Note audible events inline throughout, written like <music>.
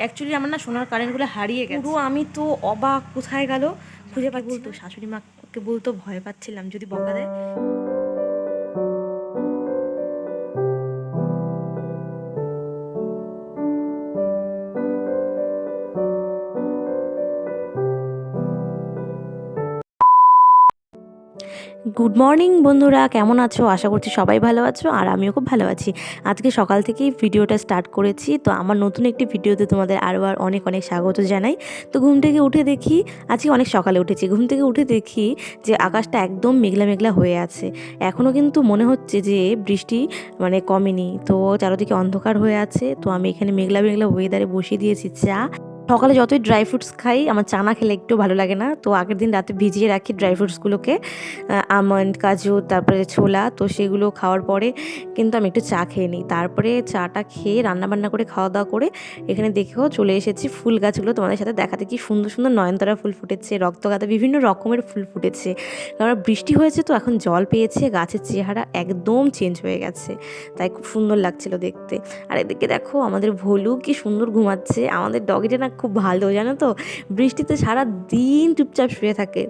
Actually আমার না সোনার কারেন্টগুলো হারিয়ে গেছে। পুরো আমি তো অবাক কোথায় গেল? খুঁজে পাই বলতো? শাশুড়ি মাকে বলতো ভয় পাচ্ছিলাম যদি বকা দেয়। গুড মর্নিং বন্ধুরা। কেমন আছো? আশা করছি সবাই ভালো আছো, আর আমিও খুব ভালো আছি। আজকে সকাল থেকেই ভিডিওটা স্টার্ট করেছি। তো আমার নতুন একটি ভিডিওতে তোমাদের আরও আর অনেক অনেক স্বাগত জানাই। তো ঘুম থেকে উঠে দেখি, আজকে অনেক সকালে উঠেছি। ঘুম থেকে উঠে দেখি যে আকাশটা একদম মেঘলা মেঘলা হয়ে আছে। এখনও কিন্তু মনে হচ্ছে যে বৃষ্টি মানে কমেনি। তো চারদিকে অন্ধকার হয়ে আছে। তো আমি এখানে মেঘলা মেঘলা ওয়েদারে বসিয়ে দিয়েছি চা। সকালে যতই ড্রাই ফ্রুটস খাই, আমার চা না খেলে একটু ভালো লাগে না। তো আগের দিন রাতে ভিজিয়ে রাখি ড্রাই ফ্রুটসগুলোকে আমন্ড কাজু, তারপরে ছোলা, তো সেগুলো খাওয়ার পরে কিন্তু আমি একটু চা খেয়ে নিই। তারপরে চাটা খেয়ে রান্নাবান্না করে খাওয়া দাওয়া করে এখানে দেখেও চলে এসেছি ফুল গাছগুলো। তোমাদের সাথে দেখাতে কি সুন্দর সুন্দর নয়নতারা ফুল ফুটেছে রক্তগাঁদা বিভিন্ন রকমের ফুল ফুটেছে। কারণ বৃষ্টি হয়েছে তো এখন জল পেয়েছে, গাছের চেহারা একদম চেঞ্জ হয়ে গেছে। তাই খুব সুন্দর লাগছিল দেখতে। আর এদিকে দেখো আমাদের ভলু কি সুন্দর ঘুমাচ্ছে। আমাদের ডগিটা না খুব ভালো, জানো তো? বৃষ্টিতে সারা দিন চুপচাপ শুয়ে থাকে।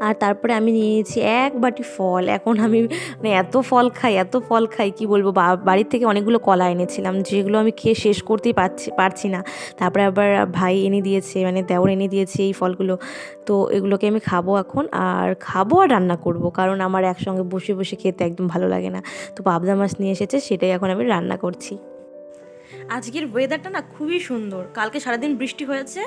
আর তারপরে আমি নিয়েছি এক বাটি ফল। এখন আমি মানে এত ফল খাই, এত ফল খাই, কি বলব? বাড়ির থেকে অনেকগুলো কলা এনেছিলাম, যেগুলো আমি খেয়ে শেষ করতেই পারছি পারছি না। তারপরে আবার ভাই এনে দিয়েছে মানে দেওর এনে দিয়েছে এই ফলগুলো। তো এগুলোকে আমি খাব এখন। আর খাব আর রান্না করব, কারণ আমার একসঙ্গে বসে বসে খেতে একদম ভালো লাগে না। তো পাবদা মাছ নিয়ে এসেছে, সেটাই এখন আমি রান্না করছি। আজকের ওয়েদারটা না খুবই সুন্দর। কালকে সারাদিন বৃষ্টি হয়েছে,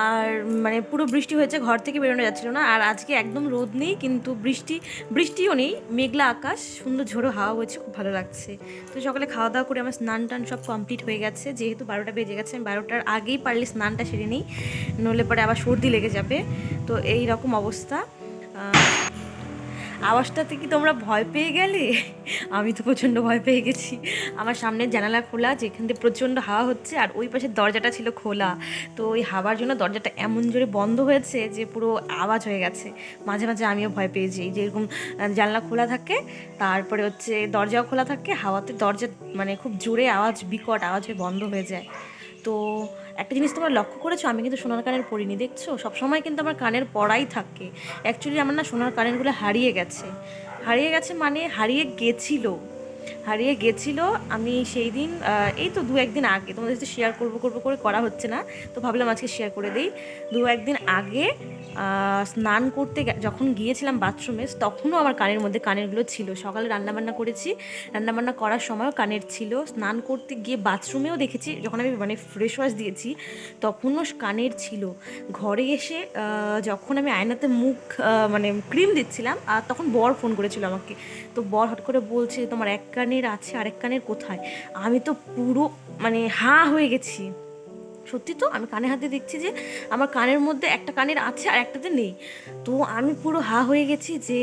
আর মানে পুরো বৃষ্টি হয়েছে, ঘর থেকে বেরোনো যাচ্ছিল না। আর আজকে একদম রোদ নেই, কিন্তু বৃষ্টি, বৃষ্টিও নেই, মেঘলা আকাশ, সুন্দর ঝোড়ো হাওয়া হয়েছে খুব ভালো লাগছে। তো সকালে খাওয়া দাওয়া করে আমার স্নান টান সব কমপ্লিট হয়ে গেছে। যেহেতু বারোটা বেজে গেছে, আমি বারোটার আগেই পারলে স্নানটা সেরে নিই, নইলে পরে আবার সর্দি লেগে যাবে। তো এই রকম অবস্থা। আওয়াজটাতে কি তোমরা ভয় পেয়ে গেলে? আমি তো প্রচণ্ড ভয় পেয়ে গেছি। আমার সামনের জানালা খোলা যেখান থেকে প্রচণ্ড হাওয়া হচ্ছে আর ওই পাশের দরজাটা ছিল খোলা। তো ওই হাওয়ার জন্য দরজাটা এমন জোরে বন্ধ হয়েছে যে পুরো আওয়াজ হয়ে গেছে। মাঝে মাঝে আমিও ভয় পেয়ে যাই। যেরকম আহ, জানলা খোলা থাকে তারপরে হচ্ছে দরজাও খোলা থাকে হাওয়াতে দরজা মানে খুব জোরে আওয়াজ বিকট আওয়াজ হয়ে বন্ধ হয়ে যায়। তো একটা জিনিস তোমরা লক্ষ্য করেছ? আমি কিন্তু সোনার কানের পরিনি, দেখছ? সবসময় কিন্তু আমার কানের পড়াই থাকে। অ্যাকচুয়ালি আমার না সোনার কানেরগুলো হারিয়ে গেছে। হারিয়ে গেছে মানে হারিয়ে গেছিল। হারিয়ে গেছিল। আমি সেই দিন এই তো দু একদিন আগে তোমাদের সাথে শেয়ার করব করব, করে করা হচ্ছে না। তো ভাবলাম আজকে শেয়ার করে দিই। দু একদিন আগে স্নান করতে যখন গিয়েছিলাম বাথরুমে তখনও আমার কানের মধ্যে কানেরগুলো ছিল। সকালে রান্নাবান্না করেছি। রান্নাবান্না করার সময়ও কানের ছিল। স্নান করতে গিয়ে বাথরুমেও দেখেছি, যখন আমি মানে ফ্রেশ ওয়াশ দিয়েছি, তখনও কানের ছিল। ঘরে এসে যখন আমি আয়নাতে মুখ মানে ক্রিম দিচ্ছিলাম আর তখন বর ফোন করেছিল আমাকে। তো বর হট করে বলছে, তোমার এক কানের আছে আরেক কানের কোথায়? আমি তো পুরো মানে হা হয়ে গেছি। সত্যি তো, আমি কানে হাতে দেখছি যে আমার কানের মধ্যে একটা কানের আছে আর একটাতে নেই। তো আমি পুরো হা হয়ে গেছি যে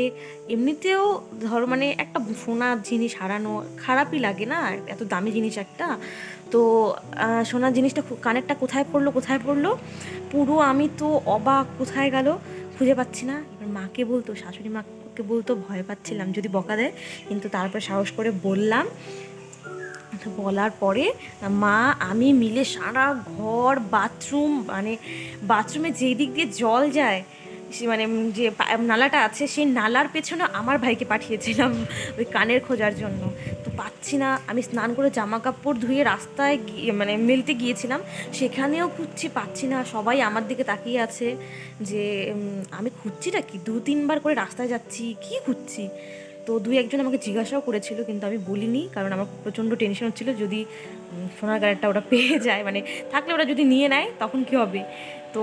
এমনিতেও ধরো মানে একটা সোনার জিনিস হারানো খারাপই লাগে না? এত দামি জিনিস একটা। তো সোনার জিনিসটা কানেরটা কোথায় পড়ল কোথায় পড়ল? পুরো আমি তো অবাক কোথায় গেল খুঁজে পাচ্ছি না। এবার মাকে বলতো, শাশুড়ি মাকে বলতো, ভয় পাচ্ছিলাম যদি বকা দেয়। কিন্তু তারপর সাহস করে বললাম। বলার পরে মা, আমি মিলে সারা ঘর, বাথরুম মানে বাথরুমে যেই দিক দিয়ে জল যায় মানে যে নালাটা আছে, সেই নালার পেছনে আমার ভাইকে পাঠিয়েছিলাম <laughs> ওই কানের খোঁজার জন্য। তো পাচ্ছি না, আমি স্নান করে জামা কাপড় ধুয়ে রাস্তায় মানে মেলতে গিয়েছিলাম, সেখানেও খুঁজছি, পাচ্ছি না। সবাই আমার দিকে তাকিয়ে আছে যে আমি খুঁজছিটা কি? দু, তিনবার করে রাস্তায় যাচ্ছি, কি খুঁজছি? তো দুই একজন আমাকে জিজ্ঞাসাও করেছিল, কিন্তু আমি বলিনি, কারণ আমার প্রচণ্ড টেনশন হচ্ছিল। যদি সোনার গাড়িটা ওটা পেয়ে যায় মানে থাকলে ওরা যদি নিয়ে নেয়, তখন কি হবে? তো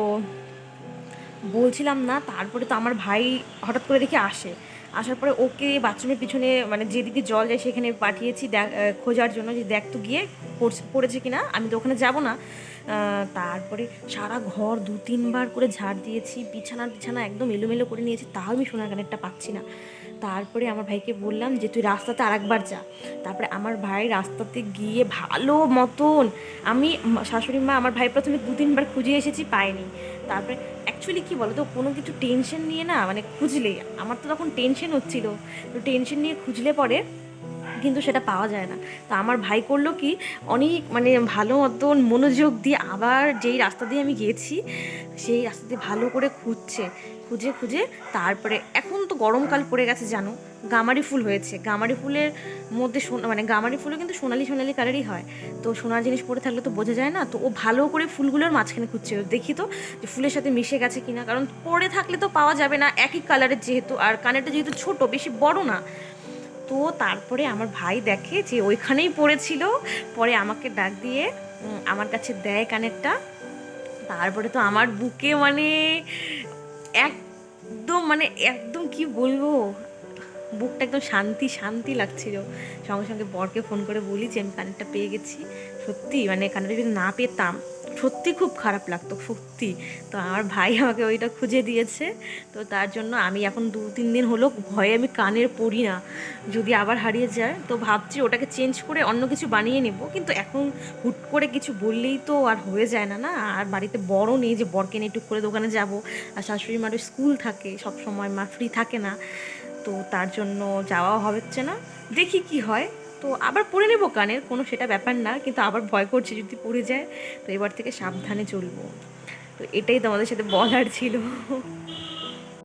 বলছিলাম না, তারপরে তো আমার ভাই হঠাৎ করে দেখি আসে। আসার পরে ওকে বাথরুমের পিছনে মানে যেদিকে জল যায় সেখানে পাঠিয়েছি খোঁজার জন্য যে দেখ তো গিয়ে পড়ছে- পড়েছে কিনা, আমি তো ওখানে যাব না। তারপরে সারা ঘর দু তিনবার করে ঝাড় দিয়েছি, বিছানা বিছানা একদম এলোমেলো করে নিয়েছি, তাও আমি সোনার কানেরটা পাচ্ছি না। তারপরে আমার ভাইকে বললাম যে, তুই রাস্তাতে আরেকবার যা। তারপরে আমার ভাই রাস্তাতে গিয়ে ভালো মতন, আমি শাশুড়ি মা, আমার ভাই প্রথমে দু তিনবার খুঁজে এসেছি, পাইনি। তারপরে অ্যাকচুয়ালি কী বলো তো কোনো কিছু টেনশন নিয়ে না মানে খুঁজলে আমার তো তখন টেনশন হচ্ছিল। তো টেনশন নিয়ে খুঁজলে পরে কিন্তু সেটা পাওয়া যায় না। তো আমার ভাই করল কি, অনেক মানে ভালো মতন মনোযোগ দিয়ে আবার যেই রাস্তা দিয়ে আমি গিয়েছি সেই রাস্তা দিয়ে ভালো করে খুঁজছে। খুঁজে খুঁজে তারপরে, এখন তো গরমকাল পড়ে গেছে, জানো। গামারি ফুল হয়েছে। গামারি ফুলের মধ্যে মানে গামারি ফুলও কিন্তু সোনালি সোনালি কালারই হয়। তো সোনার জিনিস পরে থাকলে তো বোঝা যায় না। তো ও ভালো করে ফুলগুলোর মাঝখানে খুঁজছে। দেখি তো যে ফুলের সাথে মিশে গেছে কিনা। কারণ পরে থাকলে তো পাওয়া যাবে না একই কালারের যেহেতু। আর কানেরটা যেহেতু ছোট, বেশি বড় না। তো তারপরে আমার ভাই দেখে যে ওইখানেই পড়েছিল। পরে আমাকে ডাক দিয়ে আমার কাছে দেয় কানেরটা। তারপরে তো আমার বুকে মানে একদম মানে একদম কি বলব? বুকটা একদম শান্তি শান্তি লাগছিল। সঙ্গে সঙ্গে বরকে ফোন করে বলি যে, আমি কানেরটা পেয়ে গেছি। সত্যি মানে কানেরটা যদি না পেতাম, সত্যি খুব খারাপ লাগতো, সত্যি। তো আমার ভাই আমাকে ওইটা খুঁজে দিয়েছে। তো তার জন্য আমি এখন দু, তিন দিন হলো ভয়ে আমি কানের পড়ি না। যদি আবার হারিয়ে যায়, তো ভাবছি ওটাকে চেঞ্জ করে অন্য কিছু বানিয়ে নেব। কিন্তু এখন হুট করে কিছু বললেই তো আর হয়ে যায় না না? আর বাড়িতে বড় নেই যে, বরকে নিয়ে টুক করে দোকানে যাব। আর শাশুড়ি মায়ের স্কুল থাকে সব সময় মা ফ্রি থাকে না। তো তার জন্য যাওয়া হচ্ছে না। দেখি কি হয়। তো আবার পরে নেব কানের, কোনো সেটা ব্যাপার না, কিন্তু আবার ভয় করছে যদি পড়ে যায়। তো এবার থেকে সাবধানে চলবো। তো এটাই তোমাদের সাথে বলার ছিল।